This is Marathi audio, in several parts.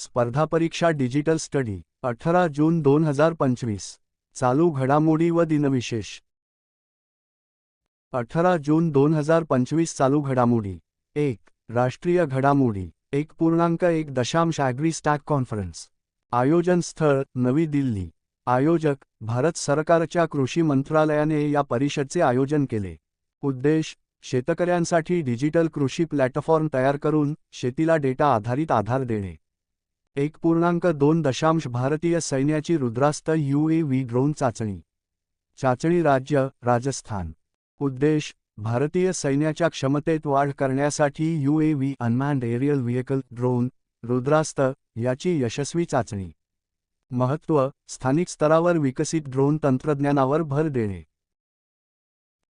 स्पर्धा परीक्षा डिजिटल स्टडी अठरा जून दोन हजार पंचवीस. चालू घडामोडी व दिनविशेष. अठरा जून दोन हजार पंचवीस चालू घडामोडी. एक राष्ट्रीय घडामोडी. एक पूर्णांक एक दशांश ॲग्री स्टॅक कॉन्फरन्स. आयोजन स्थळ नवी दिल्ली. आयोजक भारत सरकारच्या कृषी मंत्रालयाने या परिषदचे आयोजन केले. उद्देश शेतकऱ्यांसाठी डिजिटल कृषी प्लॅटफॉर्म तयार करून शेतीला डेटा आधारित आधार देणे. एक पूर्णांक दोन दशांश भारतीय सैन्याची रुद्रास्त यूएव्ही ड्रोन चाचणी. चाचणी राज्य राजस्थान. उद्देश भारतीय सैन्याच्या क्षमतेत वाढ करण्यासाठी UAV unmanned aerial vehicle drone Rudrastra याची यशस्वी चाचणी. महत्त्व स्थानिक स्तरावर विकसित ड्रोन तंत्रज्ञानावर भर देणे.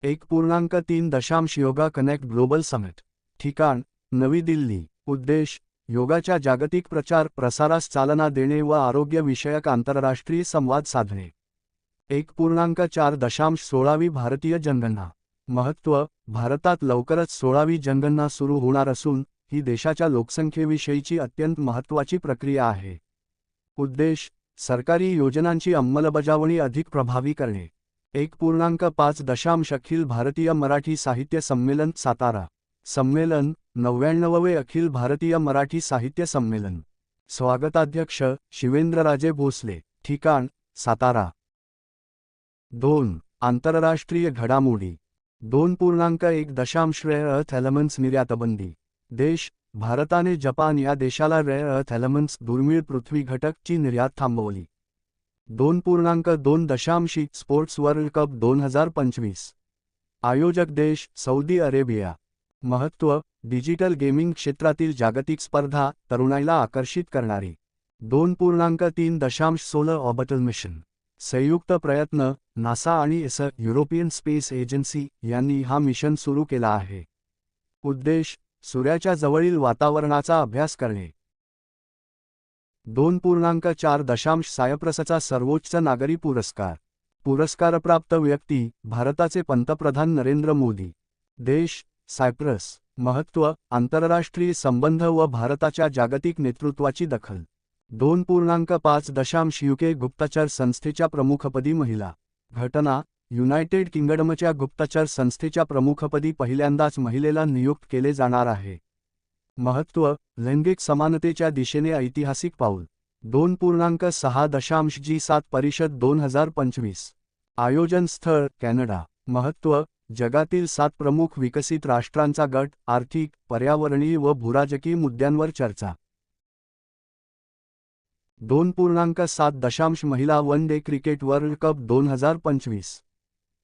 एक पूर्णांक तीन दशांश योगा कनेक्ट ग्लोबल समिट ठिकाण नवी दिल्ली. उद्देश योगाच्या जागतिक प्रचार प्रसारास चालना देणे व आरोग्यविषयक आंतरराष्ट्रीय संवाद साधणे. एक पूर्णांक चार दशांश सोळावी भारतीय जनगणना. महत्त्व भारतात लवकरच सोळावी जनगणना सुरू होणार असून ही देशाच्या लोकसंख्येविषयीची अत्यंत महत्त्वाची प्रक्रिया आहे. उद्देश सरकारी योजनांची अंमलबजावणी अधिक प्रभावी करणे. एक पूर्णांक पाच दशांश अखिल भारतीय मराठी साहित्य संमेलन सातारा. संमेलन नव्याण्णववे अखिल भारतीय मराठी साहित्य संमेलन. स्वागताध्यक्ष शिवेंद्रराजे भोसले. ठिकाण सातारा. दोन आंतरराष्ट्रीय घडामोडी. दोन पूर्णांक एक दशांश रेअर अर्थ एलिमेंट्स निर्यातबंदी. देश भारताने जपान या देशाला रेअर अर्थ एलिमेंट्स दुर्मिळ पृथ्वी घटकची निर्यात थांबवली. दोन पूर्णांक दोन दशांशी स्पोर्ट्स वर्ल्ड कप दोन हजार पंचवीस. आयोजक देश सौदी अरेबिया. महत्त्व डिजिटल गेमिंग क्षेत्रातील जागतिक स्पर्धा तरुणाईला आकर्षित करणारी. दोन पूर्णांक तीन दशांश सोलर ऑर्बिटल मिशन. संयुक्त प्रयत्न नासा आणि एस युरोपियन स्पेस एजन्सी यांनी हा मिशन सुरू केला आहे. उद्देश सूर्याच्या जवळील वातावरणाचा अभ्यास करणे. दोन पूर्णांक चार दशांश सायप्रसचा सर्वोच्च नागरी पुरस्कार. पुरस्कारप्राप्त व्यक्ती भारताचे पंतप्रधान नरेंद्र मोदी. देश सायप्रस महत्त्व आंतरराष्ट्रीय संबंध व भारताच्या जागतिक नेतृत्वाची दखल. दोन पूर्णांक पाच दशांश युके गुप्तचर संस्थेच्या प्रमुखपदी महिला. घटना युनायटेड किंगडमच्या गुप्तचर संस्थेच्या प्रमुखपदी पहिल्यांदाच महिलेला नियुक्त केले जाणार आहे. महत्त्व लैंगिक समानतेच्या दिशेने ऐतिहासिक पाऊल. दोन पूर्णांक सहा दशांश जी सात परिषद दोन हजार पंचवीस. आयोजन स्थळ कॅनडा. महत्त्व जगातील सात प्रमुख विकसित राष्ट्रांचा गट आर्थिक पर्यावरणीय व भूराजकीय मुद्द्यांवर चर्चा. दोन पूर्णांक सात दशांश महिला one day cricket world cup दोन हजार पंचवीस.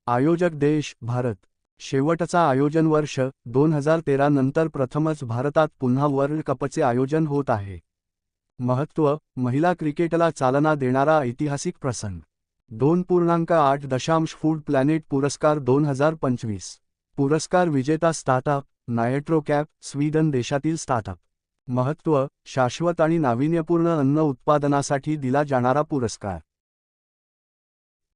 आयोजक देश भारत. शेवटचा आयोजन वर्ष दोन हजार तेरा नंतर प्रथमच भारतात पुन्हा वर्ल्ड कपचे आयोजन होत आहे. महत्त्व महिला क्रिकेटला चालना देणारा ऐतिहासिक प्रसंग. दोन पूर्णांक आठ दशांश फूड प्लॅनेट पुरस्कार दोन हजार पंचवीस. पुरस्कार विजेता स्टार्टअप नायट्रो कॅप स्वीडन देशातील स्टार्टअप. महत्त्व शाश्वत आणि नाविन्यपूर्ण अन्न उत्पादनासाठी दिला जाणारा पुरस्कार.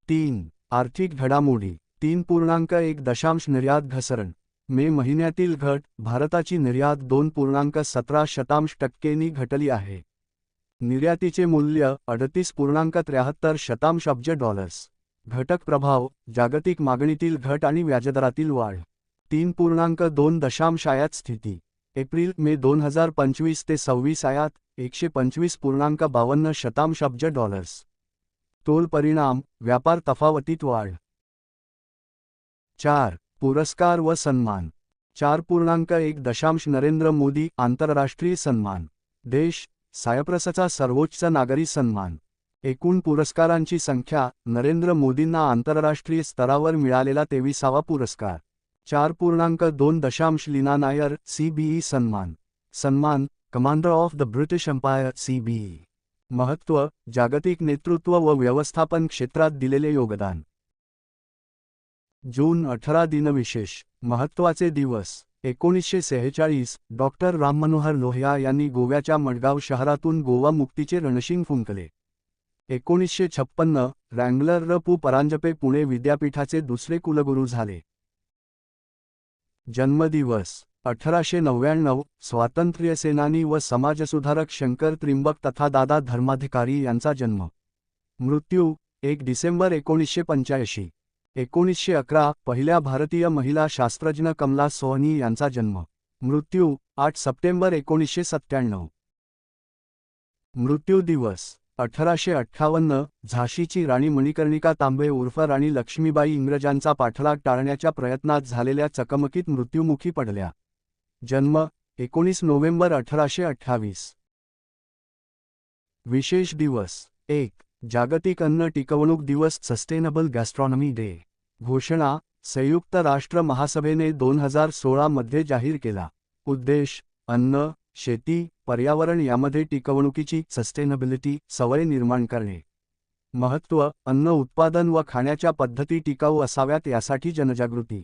तीन आर्थिक घडामोडी. तीन पूर्णांक एक दशांश निर्यात घसरण. मे महिन्यातील घट भारताची निर्यात दोन पूर्णांक सतरा शतांश टक्केनी घटली आहे. निर्यातीचे मूल्य अडतीस पूर्णांक त्र्याहत्तर शतांश अब्ज डॉलर्स. घटक प्रभाव जागतिक मागणीतील घट आणि व्याजदरातील वाढ. तीन पूर्णांक दोन दशांश आयात स्थिती. एप्रिल मे दोन हजार पंचवीस ते सव्वीस आयात एकशे पंचवीस पूर्णांक बावन्न शतांश अब्ज डॉलर्स. तोल परिणाम व्यापार तफावतीत वाढ. चार पुरस्कार व सन्मान. चार पूर्णांक एक दशांश नरेंद्र मोदी आंतरराष्ट्रीय सन्मान. देश सायप्रसचा सर्वोच्च नागरी सन्मान. एकूण पुरस्कारांची संख्या नरेंद्र मोदींना आंतरराष्ट्रीय स्तरावर मिळालेला तेविसावा पुरस्कार. चार पूर्णांक दोन दशांश लीना नायर सीबीई सन्मान. सन्मान Commander of the British Empire CBE महत्त्व जागतिक नेतृत्व व व्यवस्थापन क्षेत्रात दिलेले योगदान. जून अठरा दिनविशेष महत्त्वाचे दिवस. एकोणीसशे सेहेचाळीस डॉक्टर राममनोहर लोहिया यांनी गोव्याच्या मडगाव शहरातून गोवा मुक्तीचे रणशिंग फुंकले. एकोणीसशे छप्पन्न रँगलर र पू. परांजपे पुणे विद्यापीठाचे दुसरे कुलगुरू झाले. जन्मदिवस अठराशे नव्याण्णव स्वातंत्र्यसेनानी व समाजसुधारक शंकर त्रिंबक तथा दादा धर्माधिकारी यांचा जन्म. मृत्यू एक डिसेंबर एकोणीसशे पंच्याऐंशी. एकोणीसशे अकरा पहिल्या भारतीय महिला शास्त्रज्ञ कमला सोहनी यांचा जन्म. मृत्यू आठ सप्टेंबर एकोणीसशे सत्त्याण्णव. मृत्यू दिवस अठराशे अठ्ठावन्न झाशीची राणी मणिकर्णिका तांबे उर्फ राणी लक्ष्मीबाई इंग्रजांचा पाठलाग टाळण्याच्या प्रयत्नात झालेल्या चकमकीत मृत्युमुखी पडल्या. जन्म एकोणीस नोव्हेंबर अठराशे अठ्ठावीस. विशेष दिवस एक जागतिक अन्न टिकवणूक दिवस सस्टेनेबल गॅस्ट्रॉनॉमी डे घोषणा संयुक्त राष्ट्र महासभेने दोन हजार सोळामध्ये जाहीर केला. उद्देश अन्न शेती पर्यावरण यामध्ये टिकवणुकीची सस्टेनेबिलिटी सवय निर्माण करणे. महत्त्व अन्न उत्पादन व खाण्याच्या पद्धती टिकाऊ असाव्यात यासाठी जनजागृती.